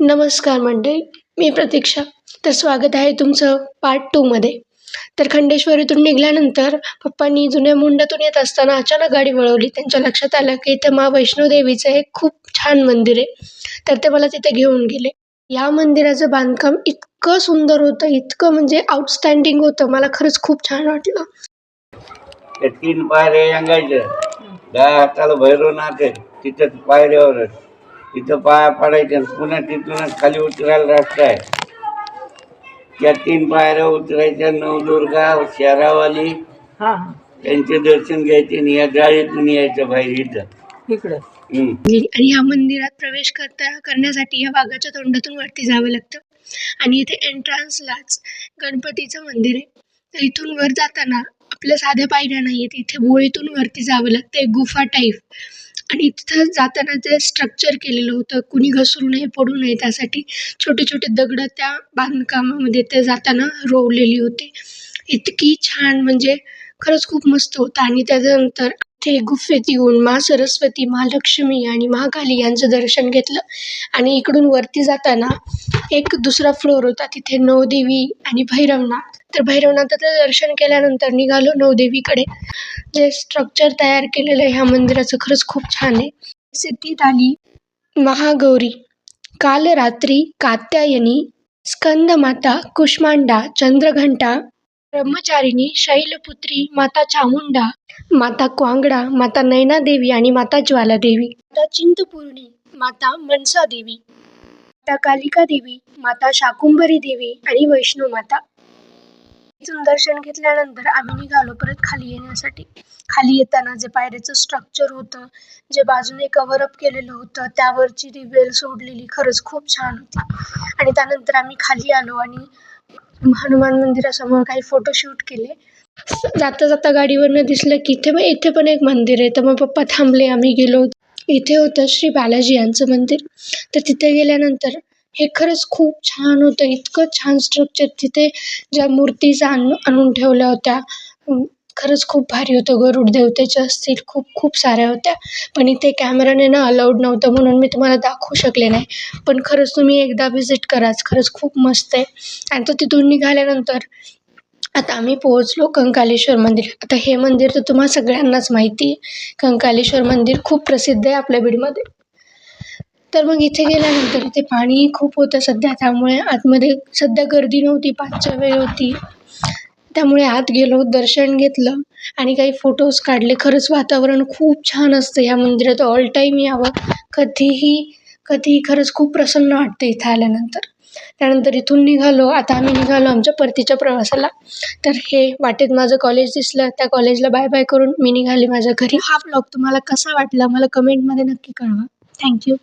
नमस्कार मंडळी मी प्रतीक्षा. तर स्वागत आहे तुमचं पार्ट टूमध्ये तर खंडेश्वरीतून निघाल्यानंतर पप्पांनी जुन्या मुंडातून येत असताना अचानक गाडी वळवली. त्यांच्या लक्षात आलं की इथं मा वैष्णोदेवीचं एक खूप छान मंदिर आहे. तर ते मला तिथे घेऊन गेले. या मंदिराचं बांधकाम इतकं सुंदर होतं इतकं म्हणजे आउटस्टँडिंग होतं. मला खरंच खूप छान वाटलं. तीन पायऱ्या यांगायच्या हाताला भैरवनाथ आहे. तिथं पायऱ्यावरच. तिथं पाया पडायच्या पुन्हा तिथूनच खाली उतरायला रस्ता आहे. त्या तीन पायऱ्या उतरायच्या नवदुर्गा शेरावाली हा त्यांचे दर्शन घ्यायचे आणि या जाळीतून यायचं बाहेर इथं. इकडं. हम्म. आणि ह्या मंदिरात प्रवेश करता करण्यासाठी या वाघाच्या तोंडातून वरती जावं लागतं. आणि इथे एंट्रन्सलाच गणपतीचं मंदिर आहे. तर इथून वर जाताना आपल्या साध्या पायऱ्या नाही आहेत इथे बोळीतून वरती जावं लागतं एक गुफा टाईप आणि तिथं जाताना जे स्ट्रक्चर केलेलं होतं कुणी घसरू नये पडू नये त्यासाठी छोटे छोटे दगडं त्या बांधकामामध्ये ते जाताना रोवलेली होती. इतकी छान म्हणजे खरंच खूप मस्त होतं. आणि त्याच्यानंतर ते गुफेत येऊन मा सरस्वती महालक्ष्मी आणि महाकाली यांचं दर्शन घेतलं. आणि इकडून वरती जाताना एक दुसरा फ्लोअर होता. तिथे नवदेवी आणि भैरवनाथ तर भैरवनाथाचं दर्शन केल्यानंतर निघालो नवदेवीकडे. जे स्ट्रक्चर तयार केलेलं आहे ह्या मंदिराचं खरंच खूप छान आहे. सिद्धीत आली महागौरी काल रात्री कात्यायनी स्कंदमाता कुष्मांडा चंद्रघंटा ब्रह्मचारिणी शैलपुत्री माता चामुंडा माता क्वांगडा माता नैनादेवी आणि माता ज्वालादेवी माता चिंतपूर्णी माता मनसा देवी माता कालिका देवी माता शाकुंभरी देवी आणि वैष्णव माता तिथून दर्शन घेतल्यानंतर आम्ही निघालो परत खाली येण्यासाठी. खाली येताना जे पायऱ्याचं स्ट्रक्चर होतं जे बाजूने कव्हर अप केलेलं होतं त्यावरची ती वेल सोडलेली खरंच खूप छान होती. आणि त्यानंतर आम्ही खाली आलो आणि हनुमान मंदिरासमोर काही फोटोशूट केले. जाता जाता गाडीवरनं दिसलं की इथे मग इथे पण एक मंदिर आहे. तर मग पप्पा थांबले आम्ही गेलो इथे होतं श्री बालाजी यांचं मंदिर. तर तिथे गेल्यानंतर हे खरंच खूप छान होतं. इतकं छान स्ट्रक्चर तिथे ज्या मूर्तीज आणून आणून ठेवल्या होत्या. खरंच खूप भारी होतं. गरुड देवतेच्या असतील खूप खूप साऱ्या होत्या. पण इथे कॅमेराने ना अलाउड नव्हतं म्हणून मी तुम्हाला दाखवू शकले नाही. पण खरंच तुम्ही एकदा व्हिजिट कराच. खरंच खूप मस्त आहे. आणि तर तिथून निघाल्यानंतर आता आम्ही पोहोचलो कंकालेश्वर मंदिर. आता हे मंदिर तर तुम्हा सगळ्यांनाच माहिती आहे. कंकालेश्वर मंदिर खूप प्रसिद्ध आहे आपल्या बीडमध्ये. तर मग इथे गेल्यानंतर इथे पाणी खूप होतं सध्या. त्यामुळे आतमध्ये सध्या गर्दी नव्हती पाचच्या वेळ होती. त्यामुळे आत गेलो दर्शन घेतलं आणि काही फोटोज काढले. खरंच वातावरण खूप छान असतं या मंदिरात. ऑल टाईम यावं. कधीही कधीही खरंच खूप प्रसन्न वाटतं इथं आल्यानंतर. त्यानंतर इथून निघालो. आता आम्ही निघालो आमच्या परतीच्या प्रवासाला. तर हे वाटेत माझं कॉलेज दिसलं. त्या कॉलेजला बाय बाय करून मी निघाली माझ्या घरी. हा ब्लॉग तुम्हाला कसा वाटला? मला कमेंटमध्ये नक्की कळवा. थँक्यू